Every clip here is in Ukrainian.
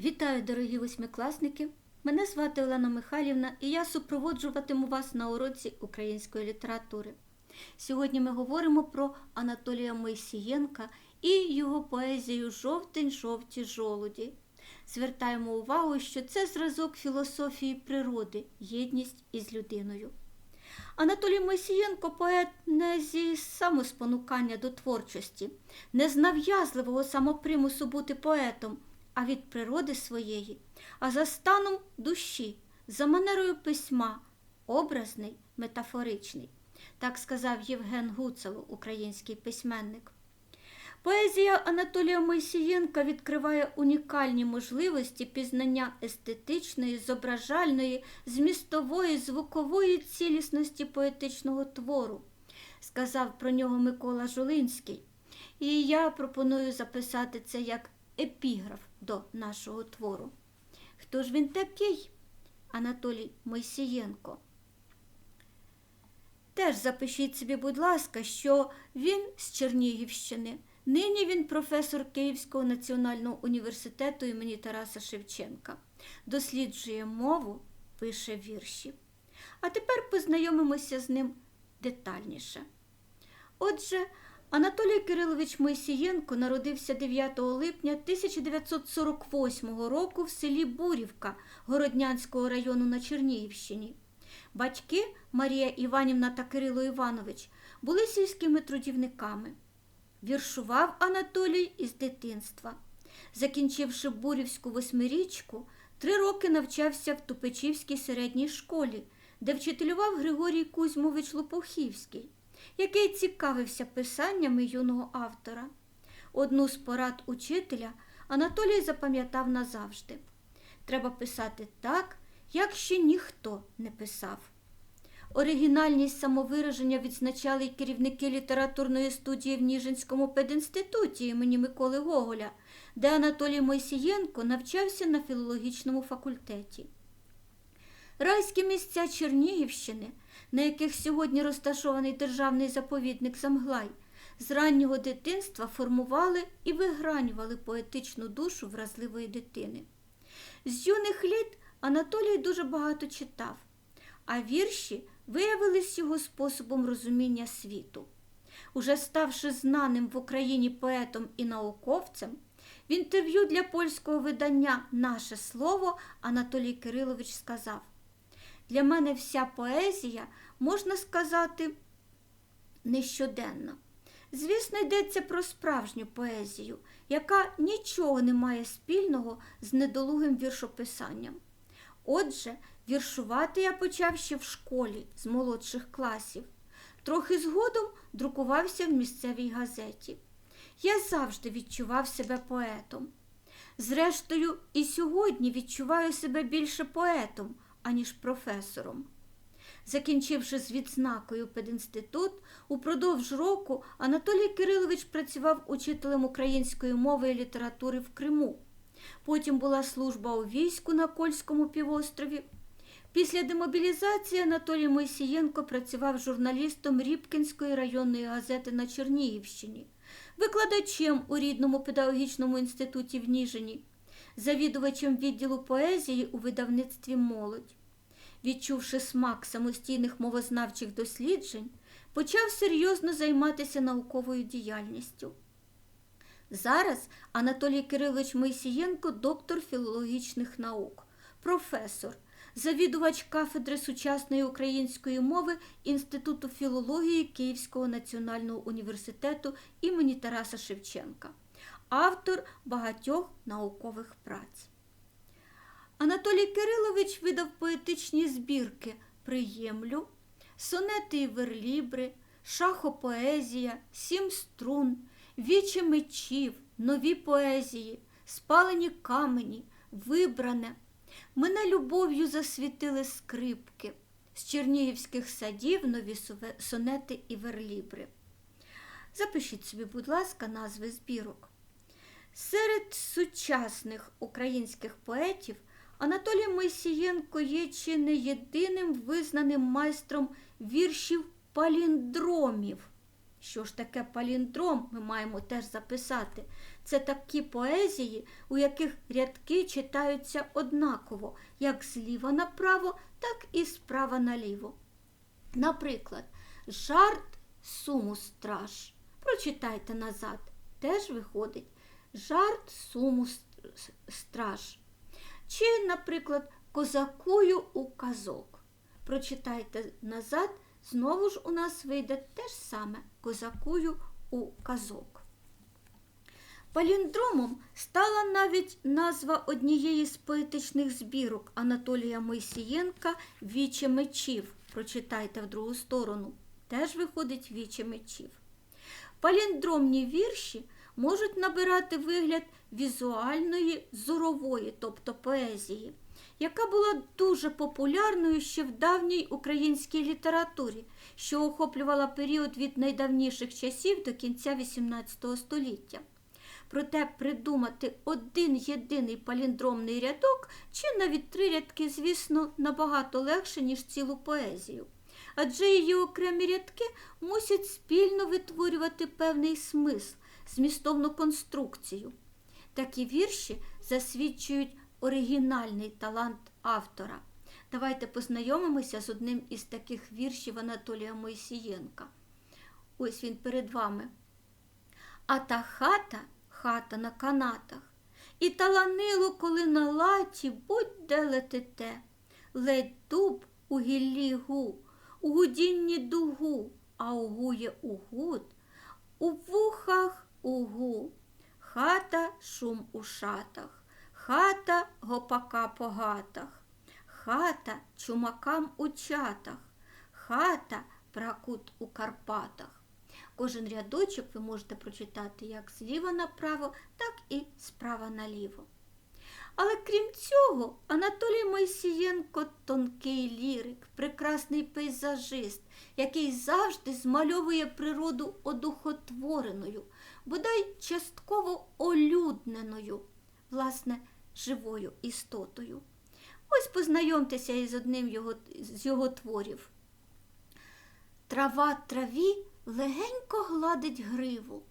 Вітаю, дорогі восьмикласники! Мене звати Олена Михайлівна і я супроводжуватиму вас на уроці української літератури. Сьогодні ми говоримо про Анатолія Мойсієнка і його поезію Жовтень, жовті жолуді. Звертаємо увагу, що це зразок філософії природи, єдність із людиною. Анатолій Мойсієнко поет не зі самоспонукання до творчості, не з нав'язливого самопримусу бути поетом, а від природи своєї, а за станом душі, за манерою письма, образний, метафоричний, так сказав Євген Гуцало, український письменник. Поезія Анатолія Мойсієнка відкриває унікальні можливості пізнання естетичної, зображальної, змістової, звукової цілісності поетичного твору, сказав про нього Микола Жулинський. І я пропоную записати це як епіграф до нашого твору. Хто ж він такий? Анатолій Мойсієнко. Теж запишіть собі, будь ласка, що він з Чернігівщини. Нині він професор Київського національного університету імені Тараса Шевченка. Досліджує мову, пише вірші. А тепер познайомимося з ним детальніше. Отже, Анатолій Кирилович Мойсієнко народився 9 липня 1948 року в селі Бурівка Городнянського району на Чернігівщині. Батьки Марія Іванівна та Кирило Іванович були сільськими трудівниками. Віршував Анатолій із дитинства. Закінчивши Бурівську восьмирічку, три роки навчався в Тупичівській середній школі, де вчителював Григорій Кузьмович Лопухівський, який цікавився писаннями юного автора. Одну з порад учителя Анатолій запам'ятав назавжди. Треба писати так, як ще ніхто не писав. Оригінальність самовираження відзначали й керівники літературної студії в Ніжинському пединституті імені Миколи Гоголя, де Анатолій Мойсієнко навчався на філологічному факультеті. Райські місця Чернігівщини, на яких сьогодні розташований державний заповідник Замглай, з раннього дитинства формували і вигранювали поетичну душу вразливої дитини. З юних літ Анатолій дуже багато читав, а вірші виявились його способом розуміння світу. Уже ставши знаним в Україні поетом і науковцем, в інтерв'ю для польського видання Наше слово Анатолій Кирилович сказав: Для мене вся поезія, можна сказати, нещоденна. Звісно, йдеться про справжню поезію, яка нічого не має спільного з недолугим віршописанням. Отже, віршувати я почав ще в школі з молодших класів. Трохи згодом друкувався в місцевій газеті. Я завжди відчував себе поетом. Зрештою, і сьогодні відчуваю себе більше поетом, аніж професором. Закінчивши з відзнакою пединститут, упродовж року Анатолій Кирилович працював учителем української мови і літератури в Криму. Потім була служба у війську на Кольському півострові. Після демобілізації Анатолій Мойсієнко працював журналістом Рібкінської районної газети на Чернігівщині, викладачем у рідному педагогічному інституті в Ніжині, завідувачем відділу поезії у видавництві Молодь. Відчувши смак самостійних мовознавчих досліджень, почав серйозно займатися науковою діяльністю. Зараз Анатолій Кирилович Мойсієнко доктор філологічних наук, професор, завідувач кафедри сучасної української мови Інституту філології Київського національного університету імені Тараса Шевченка, автор багатьох наукових праць. Анатолій Кирилович видав поетичні збірки Приємлю, сонети і верлібри, шахопоезія, сім струн, вічі мечів, нові поезії, спалені камені, вибране. Мене любов'ю засвітили скрипки з чернігівських садів нові сонети і верлібри. Запишіть собі, будь ласка, назви збірок. Серед сучасних українських поетів Анатолій Мойсієнко є чи не єдиним визнаним майстром віршів паліндромів. Що ж таке паліндром, ми маємо теж записати. Це такі поезії, у яких рядки читаються однаково, як зліва направо, так і справа наліво. Наприклад, жарт суму страж. Прочитайте назад. Теж виходить жарт суму страж. Чи, наприклад, козакую у казок. Прочитайте назад, знову ж у нас вийде те ж саме козакую у казок. Паліндромом стала навіть назва однієї з поетичних збірок Анатолія Мойсієнка Віче мечів. Прочитайте в другу сторону. Теж виходить віче мечів. Паліндромні вірші можуть набирати вигляд візуальної зорової, тобто поезії, яка була дуже популярною ще в давній українській літературі, що охоплювала період від найдавніших часів до кінця XVIII століття. Проте придумати один єдиний паліндромний рядок чи навіть три рядки, звісно, набагато легше, ніж цілу поезію. Адже її окремі рядки мусять спільно витворювати певний смисл, змістовну конструкцію. Такі вірші засвідчують оригінальний талант автора. Давайте познайомимося з одним із таких віршів Анатолія Мойсієнка. Ось він перед вами. А та хата, хата на канатах, і таланило, коли на латі будь-де летите, ледь дуб у гіллі гу, у гудінні дугу, а угує угуд, у вухах угу, хата шум у шатах, хата гопака по гатах, хата чумакам у чатах, хата пракут у Карпатах. Кожен рядочок ви можете прочитати як зліва направо, так і справа наліво. Але крім цього, Анатолій Мойсієнко тонкий лірик, прекрасний пейзажист, який завжди змальовує природу одухотвореною, бодай частково олюдненою, власне, живою істотою. Ось познайомтеся із одним його, з його творів. Трава траві легенько гладить гриву,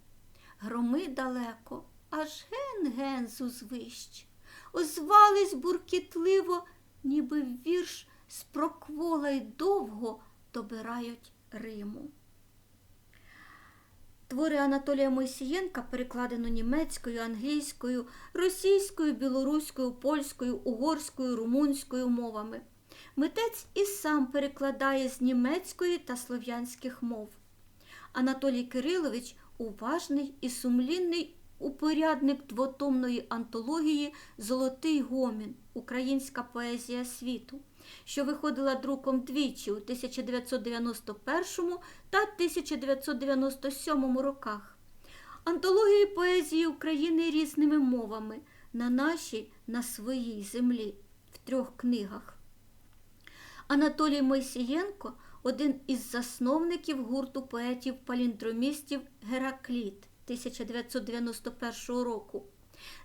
громи далеко, аж ген-ген з узвищ. Озвались буркітливо, ніби вірш з проквола й довго добирають Риму. Твори Анатолія Мойсієнка перекладено німецькою, англійською, російською, білоруською, польською, угорською, румунською мовами. Митець і сам перекладає з німецької та слов'янських мов. Анатолій Кирилович уважний і сумлінний упорядник двотомної антології Золотий гомін Українська поезія світу, що виходила друком двічі у 1991 та 1997 роках. Антології поезії України різними мовами на нашій, на своїй землі в трьох книгах. Анатолій Мойсієнко один із засновників гурту поетів-паліндромістів Геракліт 1991 року.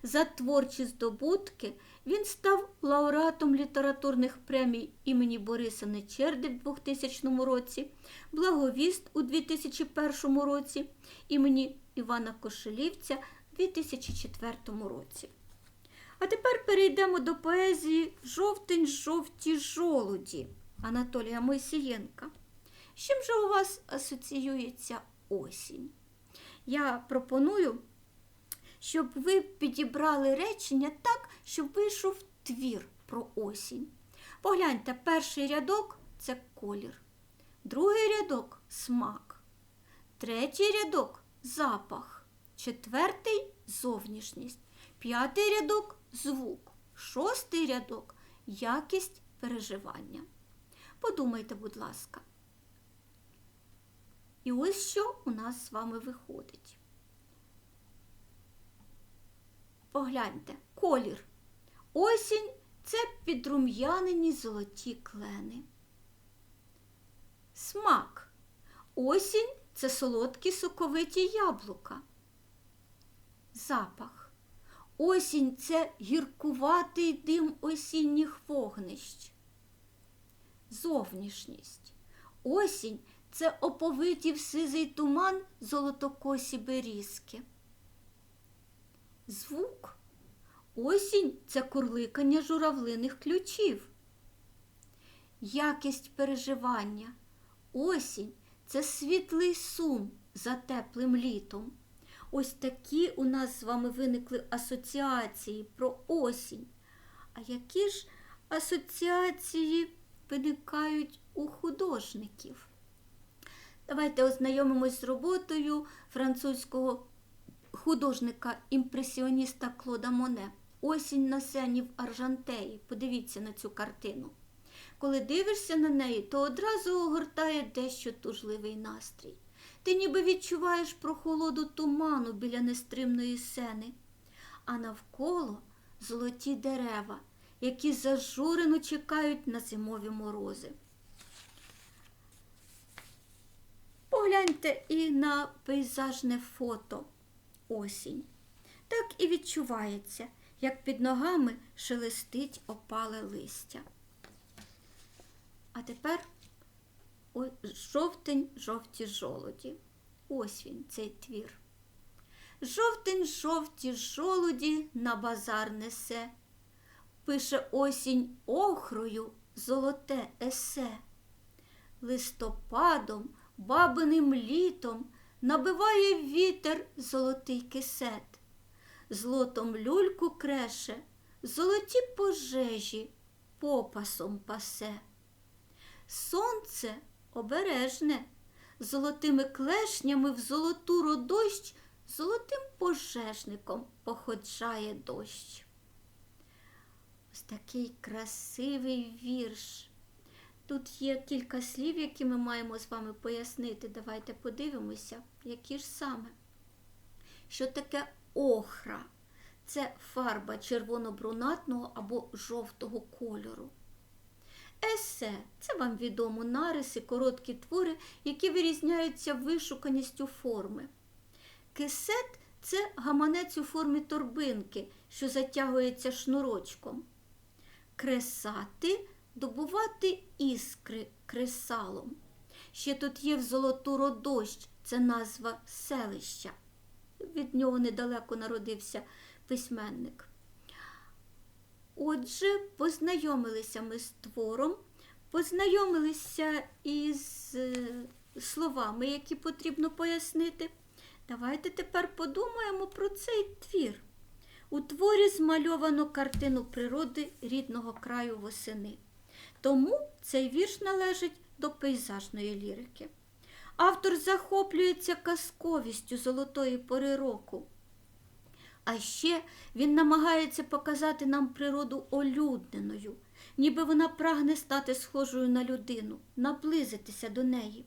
За творчі здобутки він став лауреатом літературних премій імені Бориса Нечерди в 2000 році, Благовіст у 2001 році, імені Івана Кошелівця в 2004 році. А тепер перейдемо до поезії Жовтень жовті жолуді Анатолія Мойсієнка. З чим же у вас асоціюється осінь? Я пропоную, щоб ви підібрали речення так, щоб вийшов твір про осінь. Погляньте, перший рядок це колір, другий рядок смак, третій рядок запах, четвертий зовнішність, п'ятий рядок звук, шостий рядок якість переживання. Подумайте, будь ласка. І ось що у нас з вами виходить. Погляньте, колір. Осінь це підрум'янені золоті клени. Смак. Осінь це солодкі соковиті яблука. Запах. Осінь це гіркуватий дим осінніх вогнищ. Зовнішність. Осінь це оповиті в сизий туман золотокосі берізки. Звук. Осінь це курликання журавлиних ключів. Якість переживання. Осінь це світлий сум за теплим літом. Ось такі у нас з вами виникли асоціації про осінь. А які ж асоціації виникають у художників? Давайте ознайомимось з роботою французького художника-імпресіоніста Клода Моне. Осінь на сені в Аржантеї. Подивіться на цю картину. Коли дивишся на неї, то одразу огортає дещо тужливий настрій. Ти ніби відчуваєш прохолоду туману біля нестримної сени, а навколо золоті дерева, які зажурено чекають на зимові морози. Погляньте і на пейзажне фото осінь. Так і відчувається, як під ногами шелестить опале листя. А тепер жовтень, жовті жолоді. Ось він, цей твір. Жовтень, жовті жолоді на базар несе. Пише осінь охрою золоте есе. Листопадом, бабиним літом набиває вітер золотий кисет. Злотом люльку креше, золоті пожежі попасом пасе. Сонце обережне, золотими клешнями в золоту родощ золотим пожежником походжає дощ. Ось такий красивий вірш. Тут є кілька слів, які ми маємо з вами пояснити. Давайте подивимося, які ж саме. Що таке охра? Це фарба червоно-брунатного або жовтого кольору. Есе це вам відомо нариси, короткі твори, які вирізняються вишуканістю форми. Кисет це гаманець у формі торбинки, що затягується шнурочком. Кресати добувати іскри кресалом. Ще тут є в золоту родощ, це назва селища. Від нього недалеко народився письменник. Отже, познайомилися ми з твором, познайомилися із е, словами, які потрібно пояснити. Давайте тепер подумаємо про цей твір. У творі змальовано картину природи рідного краю восени. Тому цей вірш належить до пейзажної лірики. Автор захоплюється казковістю золотої пори року. А ще він намагається показати нам природу олюдненою, ніби вона прагне стати схожою на людину, наблизитися до неї.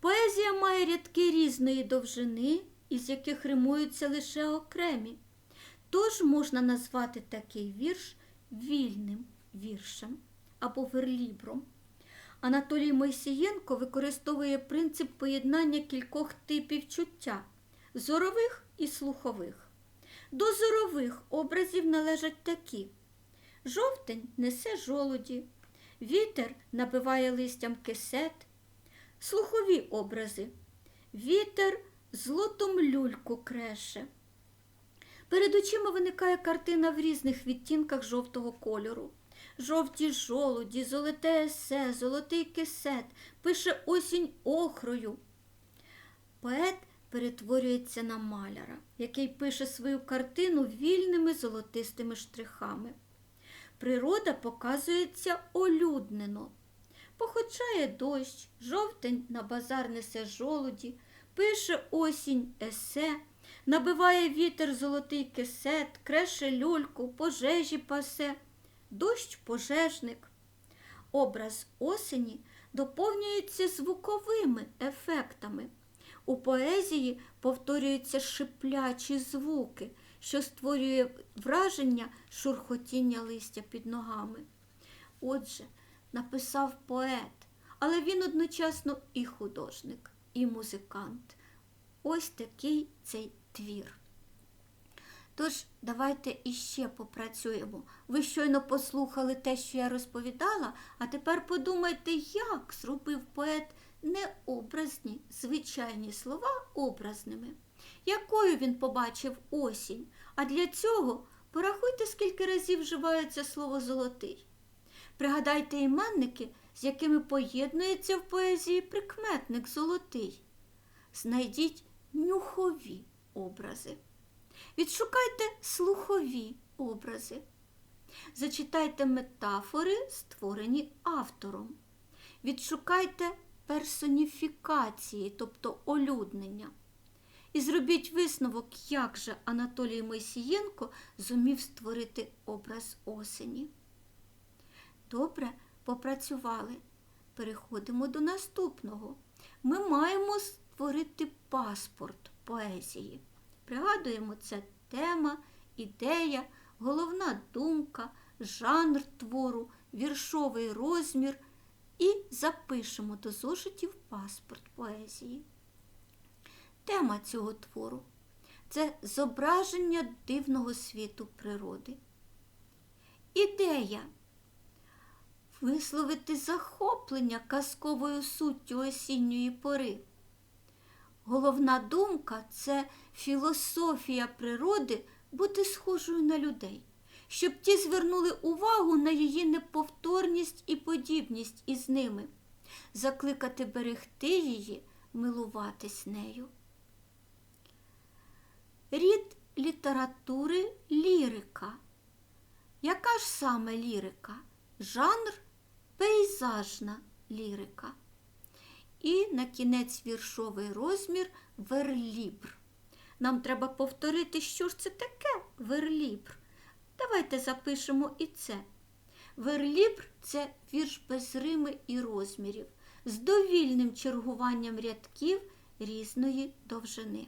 Поезія має рядки різної довжини, із яких римуються лише окремі. Тож можна назвати такий вірш вільним віршем або верлібром. Анатолій Мойсієнко використовує принцип поєднання кількох типів чуття зорових і слухових. До зорових образів належать такі: жовтень несе жолуді, вітер набиває листям кисет, слухові образи, вітер злотом люльку креше. Перед очима виникає картина в різних відтінках жовтого кольору. Жовті жолуді, золоте есе, золотий кисет, пише осінь охрою. Поет перетворюється на маляра, який пише свою картину вільними золотистими штрихами. Природа показується олюднено. Походжає дощ, жовтень на базар несе жолуді, пише осінь есе, набиває вітер золотий кисет, креше люльку, пожежі пасе, дощ пожежник. Образ осені доповнюється звуковими ефектами. У поезії повторюються шиплячі звуки, що створює враження шурхотіння листя під ногами. Отже, написав поет, але він одночасно і художник, і музикант. Ось такий цей твір. Тож, давайте іще попрацюємо. Ви щойно послухали те, що я розповідала, а тепер подумайте, як зробив поет необразні звичайні слова образними. Якою він побачив осінь? А для цього порахуйте, скільки разів вживається слово золотий. Пригадайте іменники, з якими поєднується в поезії прикметник золотий. Знайдіть нюхові образи. Відшукайте слухові образи. Зачитайте метафори, створені автором. Відшукайте персоніфікації, тобто олюднення. І зробіть висновок, як же Анатолій Мойсієнко зумів створити образ осені. Добре, попрацювали. Переходимо до наступного. Ми маємо створити паспорт поезії. Пригадуємо, це тема, ідея, головна думка, жанр твору, віршовий розмір і запишемо до зошитів паспорт поезії. Тема цього твору це зображення дивного світу природи. Ідея висловити захоплення казковою суттю осінньої пори. Головна думка це філософія природи бути схожою на людей, щоб ті звернули увагу на її неповторність і подібність із ними, закликати берегти її, милуватись нею. Рід літератури лірика. Яка ж саме лірика? Жанр пейзажна лірика. І на кінець віршовий розмір верлібр. Нам треба повторити, що ж це таке верлібр. Давайте запишемо і це. Верлібр це вірш без рими і розмірів, з довільним чергуванням рядків різної довжини.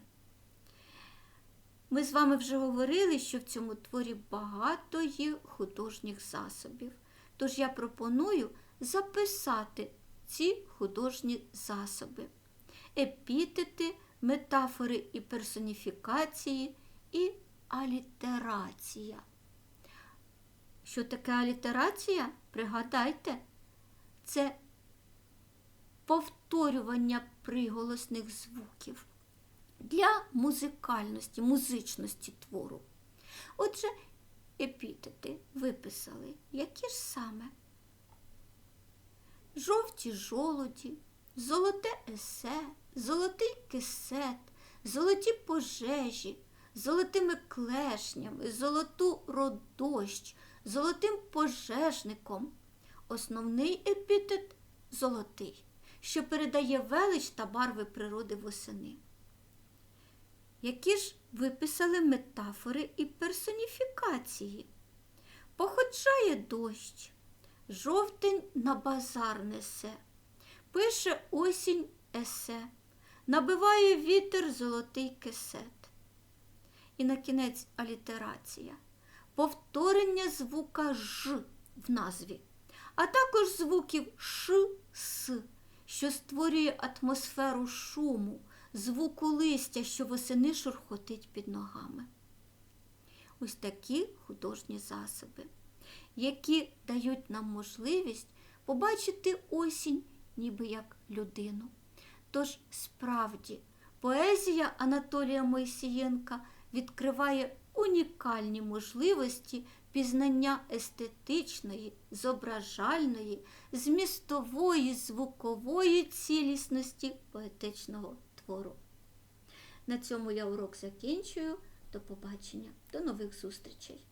Ми з вами вже говорили, що в цьому творі багато є художніх засобів. Тож я пропоную записати ці художні засоби, епітети, метафори і персоніфікації і алітерація. Що таке алітерація? Пригадайте, це повторювання приголосних звуків для музикальності, музичності твору. Отже, епітети виписали, які ж саме? Жовті жолоді, золоте есе, золотий кисет, золоті пожежі, золотими клешнями, золоту родощ, золотим пожежником. Основний епітет золотий, що передає велич та барви природи восени. Які ж виписали метафори і персоніфікації? Походжає дощ, жовтень на базар несе, пише осінь есе, набиває вітер золотий кисет. І на кінець алітерація, повторення звука Ж в назві, а також звуків Ш, С, що створює атмосферу шуму, звуку листя, що восени шурхотить під ногами. Ось такі художні засоби, які дають нам можливість побачити осінь ніби як людину. Тож справді поезія Анатолія Мойсієнка відкриває унікальні можливості пізнання естетичної, зображальної, змістової, звукової цілісності поетичного твору. На цьому я урок закінчую. До побачення, до нових зустрічей!